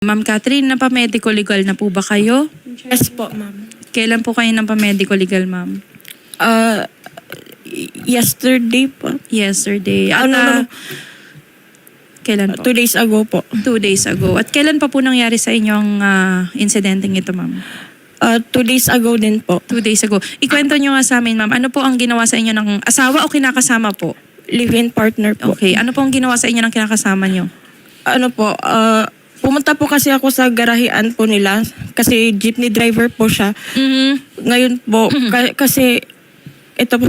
Ma'am Catherine, napamedico legal na po ba kayo? Yes po, ma'am. Kailan po kayo ng pamedico legal, ma'am? Uh, yesterday po. Yesterday. At, Ano, ah, ano, kailan po? two days ago po. Two days ago. At kailan pa po nangyari sa inyong uh, insidenteng ito, ma'am? Uh, two days ago din po. Two days ago. Ikwento nyo nga sa amin, ma'am. Ano po ang ginawa sa inyo ng asawa o kinakasama po? Live-in partner po. Okay. Ano po ang ginawa sa inyo ng kinakasama nyo? Ano po, uh, pumunta po kasi ako sa garahean po nila kasi jeepney driver po siya. Mhm. Ngayon po, ka- kasi ito po,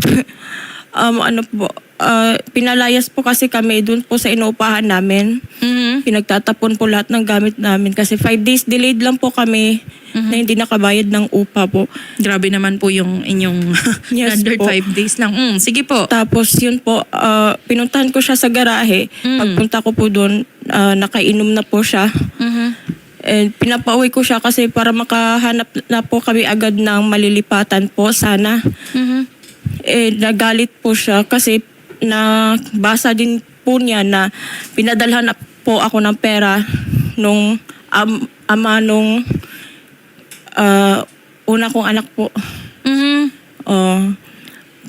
um, ano po, uh, pinalayas po kasi kami dun po sa inuupahan namin. Mhm. Pinagtatapon po lahat ng gamit namin kasi five days delayed lang po kami na hindi nakabayad ng upa po. Grabe naman po yung inyong Yes under po. five days lang. Mm, sige po. Tapos yun po, ah, pinuntahan ko siya sa garahe. Mm. Pagpunta ko po doon, ah, nakainom na po siya. Mhm. And pinapauwi ko siya kasi para makahanap na po kami agad ng malilipatan po sana. Mhm. Eh, nagalit po siya kasi nabasa din po niya na pinadalhan na po ako ng pera nung am- ama nung ah, una kong anak po. Mhm. Oh.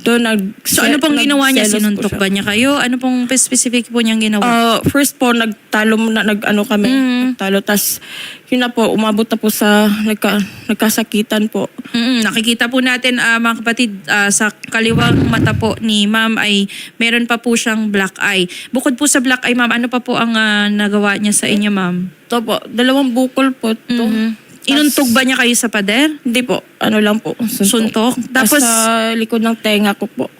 Doon nag So ano pong ginawa niya? nagselos po Sinuntok siya. ba niya kayo? Ano pong specific po niyang ginawa? Uh, first po, nagtalo muna, nag-ano kami, Mm. nagtalo. Tapos, yun na po, umabot na po sa nagka, nagkasakitan po. Mm, nakikita po natin ah, mga kapatid ah, sa kaliwang mata po ni ma'am ay meron pa po siyang black eye. Bukod po sa black eye ma'am, ano pa po ang ah, nagawa niya sa inyo ma'am? Ito po, dalawang bukol po to. Mhm. Inuntog ba niya kayo sa pader? Hindi po, ano lang po. Suntok? Tapos, Tapos sa likod ng tenga ko po.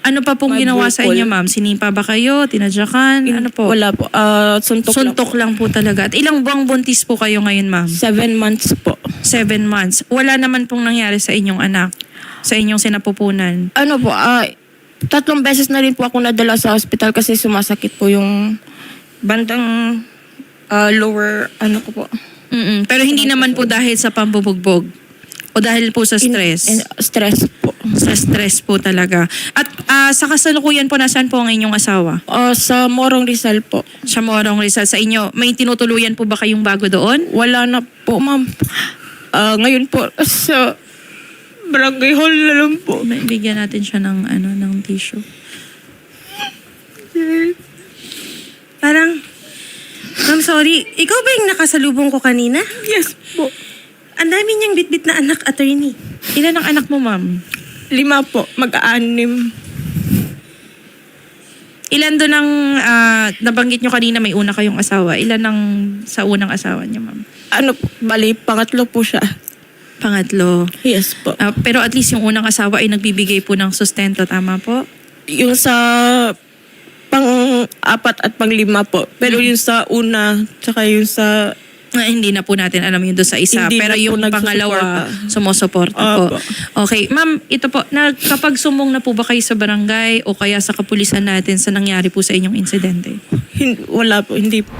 ano pa pong may ginawa sa bukol. inyo ma'am? Sinipa ba kayo? Tinadyakan? Ano po? Wala po, ah, suntok, Suntok lang po talaga. At ilang buwang buntis po kayo ngayon ma'am? lang. Seven months po. Seven months. Wala naman pong nangyari sa inyong anak? Sa inyong sinapupunan? Ano po, ah, tatlong beses na rin po ako nadala sa hospital kasi sumasakit po yung bandang ah, lower, ano ko po. Mm-mm. Pero hindi naman po dahil sa pambubugbog o dahil po sa In- stress. in- stress po. sa stress po talaga. At ah, sa kasalukuyan po, nasaan po ang inyong asawa? Ah, sa Morong Rizal po. Sa Morong Rizal sa inyo. May tinutuluyan po ba kayong bago doon? Wala na po, ma'am. Ah, ngayon po, sa barangay hall na lang po. May- Bigyan natin siya ng, ano, ng tissue. Parang, Ma'am, sorry. Ikaw ba yung nakasalubong ko kanina? Yes po. Ang dami niyang bitbit na anak, attorney. Ilan ang anak mo, ma'am? Lima po, mag-aanim. Ilan doon ang ah, nabanggit nyo kanina may una kayong asawa? Ilan ang sa unang asawa niya, ma'am? Ano po, bali, pangatlo po siya. Pangatlo. Yes po. Ah, pero at least yung unang asawa ay nagbibigay po ng sustento, tama po? Yung sa pang-apat at pang-lima po. Pero yung sa una, tsaka yung sa... Ah, hindi na po natin alam yun doon sa isa. Hindi pero na yung pangalawa, sumusuporta po. Okay. Ma'am, ito po, na, kapag sumong na po ba kayo sa barangay o kaya sa kapulisan natin sa nangyari po sa inyong insidente? Hin- wala po, hindi po.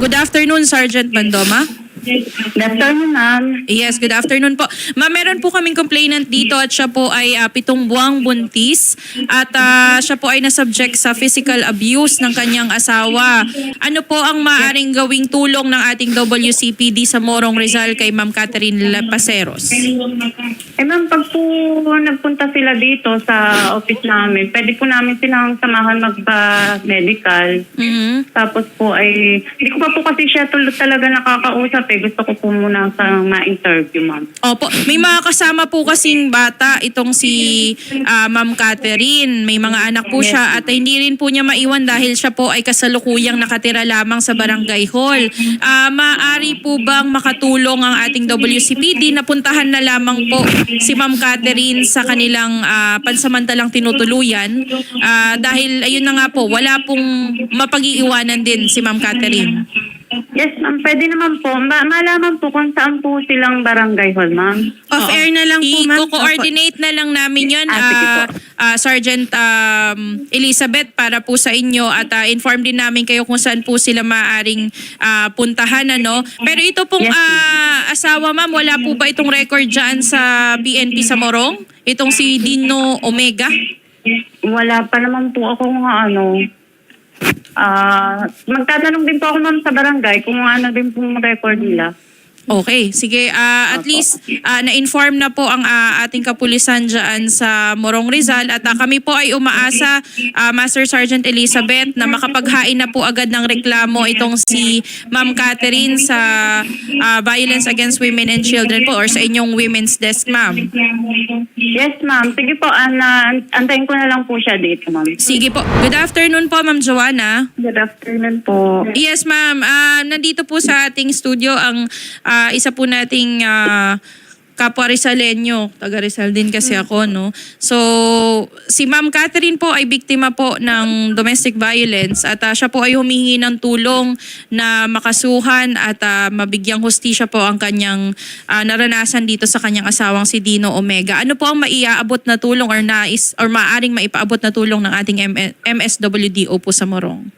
Good afternoon, Sergeant Bandoma. Good afternoon, ma'am. Yes, good afternoon po. Ma'am, meron po kaming complainant dito at siya po ay ah, pitong buwang buntis at ah, siya po ay nasubject sa physical abuse ng kanyang asawa. Ano po ang maaring gawing tulong ng ating WCPD sa Morong Rizal kay Ma'am Catherine Lapaceros? Eh ma'am, pag po nagpunta sila dito sa office namin, pwede po namin silang samahan magpa-medical. Mhm. Tapos po ay, hindi ko pa po kasi siya talaga nakakausap eh. Gusto ko po muna sa ma-interview, ma'am. Opo, may mga kasama po kasing bata itong si ah, Ma'am Catherine. May mga anak po siya at hindi rin po niya maiwan dahil siya po ay kasalukuyang nakatira lamang sa barangay hall. Ah, maaari po bang makatulong ang ating WCPD na puntahan na lamang po si Ma'am Catherine sa kanilang ah, pansamantalang tinutuluyan Ah, dahil ayun na nga po, wala pong mapag-iiwanan din si Ma'am Catherine. Yes, ma'am. Pwede naman po. Ma- malaman po kung saan po silang barangay hall, ma'am. Off-air na lang po, ma'am. I-coordinate na lang namin yun, Ah, sige po. ah, ah, Sergeant um, Elizabeth, para po sa inyo at ah, inform din namin kayo kung saan po sila maaaring ah, puntahan. Ano? Pero ito pong Yes, ah, asawa, ma'am, wala po ba itong record dyan sa BNP sa Morong? Itong si Dino Omega? Wala pa naman po ako nga ano. Ah, magtatanong din po ako ma'am sa barangay kung ano din po yung record nila. Okay, sige. ah, at least ah, na-inform na po ang ah, ating kapulisan dyan sa Morong Rizal at ah, kami po ay umaasa, ah, Master Sergeant Elizabeth, na makapaghain na po agad ng reklamo itong si Ma'am Catherine sa ah, Violence Against Women and Children po or sa inyong women's desk, ma'am. Yes ma'am. Sige po, ana, antayin ko na lang po siya dito ma'am. Sige po. Good afternoon po, Ma'am Joanna. Good afternoon po. Yes, ma'am. Ah, nandito po sa ating studio ang ah, isa po nating ah, kapwa Rizalenyo. Taga Rizal din kasi ako, no? So, si Ma'am Catherine po ay biktima po ng domestic violence at ah, siya po ay humingi ng tulong na makasuhan at ah, mabigyang hustisya po ang kanyang ah, naranasan dito sa kanyang asawang si Dino Omega. Ano po ang maiaabot na tulong or nais or maaring maipaabot na tulong ng ating M- MSWDO po sa Morong?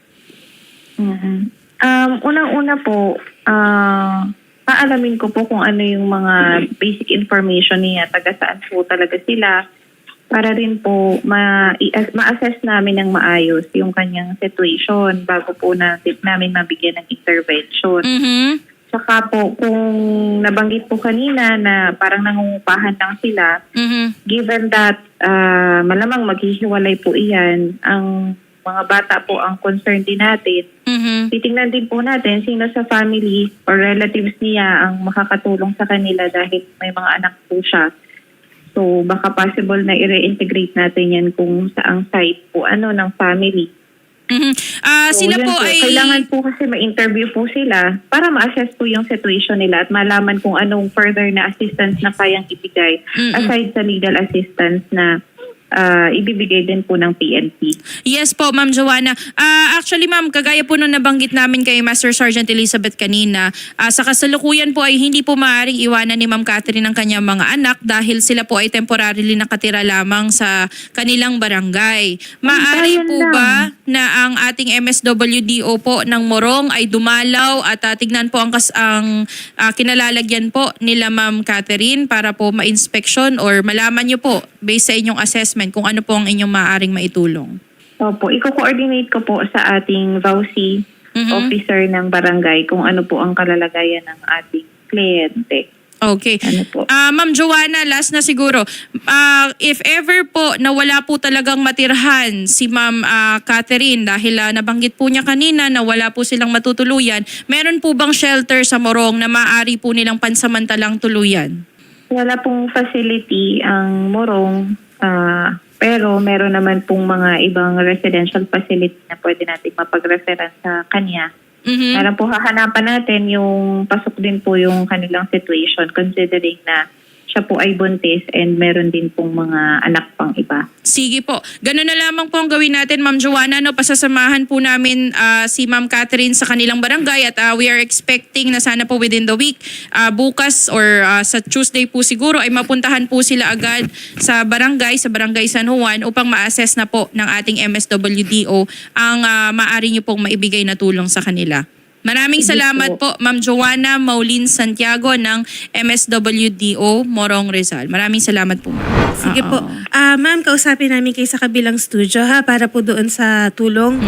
Mhm. Um, unang-una po, ah paalamin ko po kung ano yung mga basic information niya, taga saan po talaga sila, para rin po ma- ma-assess namin ng maayos yung kanyang situation bago po natin, namin mabigyan ng intervention. Mhm. Saka po, kung nabanggit po kanina na parang nangungupahan lang sila, Mhm. given that ah, malamang maghihiwalay po iyan, ang mga bata po ang concern din natin, Mhm. titingnan din po natin sino sa family or relatives niya ang makakatulong sa kanila dahil may mga anak po siya. So baka possible na i-reintegrate natin yan kung saang side po ano ng family. Mhm. Ah, So, sila yun po ay Kailangan po kasi ma-interview po sila para ma-assess po yung situation nila at malaman kung anong further na assistance na kayang ibigay Mm-mm. aside sa legal assistance na ah, ibibigay din po ng PNP. Yes po, Ma'am Joanna. Ah, actually, Ma'am, kagaya po nung nabanggit namin kay Master Sergeant Elizabeth kanina, ah, sa kasalukuyan po ay hindi po maaaring iwanan ni Ma'am Catherine ang kanyang mga anak dahil sila po ay temporarily nakatira lamang sa kanilang barangay. Maaari Ayan po lang. ba na ang ating MSWDO po ng Morong ay dumalaw at ah, tignan po ang, kas- ang ah, kinalalagyan po nila Ma'am Catherine para po ma-inspection or malaman nyo po based sa inyong assessment kung ano po ang inyong maaaring maitulong. Opo, i-coordinate ko po sa ating VAUSI Mhm. officer ng barangay kung ano po ang kalalagayan ng ating kliyente. Okay. Ano po? Ah, Ma'am Joanna, last na siguro. Ah, if ever po na wala po talagang matirhan si Ma'am ah, Catherine dahil ah, nabanggit po niya kanina na wala po silang matutuluyan, meron po bang shelter sa Morong na maaari po nilang pansamantalang tuluyan? Wala pong facility ang Morong, ah, pero meron naman pong mga ibang residential facility na pwede natin mapag-referan sa kanya. Mhm. Meron po hahanapan natin yung pasok din po yung kanilang situation considering na siya po ay buntis and meron din pong mga anak pang iba. Sige po. Ganun na lamang po ang gawin natin, Ma'am Joanna. No? Pasasamahan po namin ah, si Ma'am Catherine sa kanilang barangay at ah, we are expecting na sana po within the week, ah, bukas or ah, sa Tuesday po siguro ay mapuntahan po sila agad sa barangay, sa barangay San Juan upang ma-assess na po ng ating MSWDO ang ah, maaari niyo pong maibigay na tulong sa kanila. Maraming salamat po, Ma'am Joanna Maulin Santiago ng MSWDO Morong Rizal. Maraming salamat po. Sige Oo. po. Ah, ma'am, kausapin namin kayo sa kabilang studio ha para po doon sa tulong.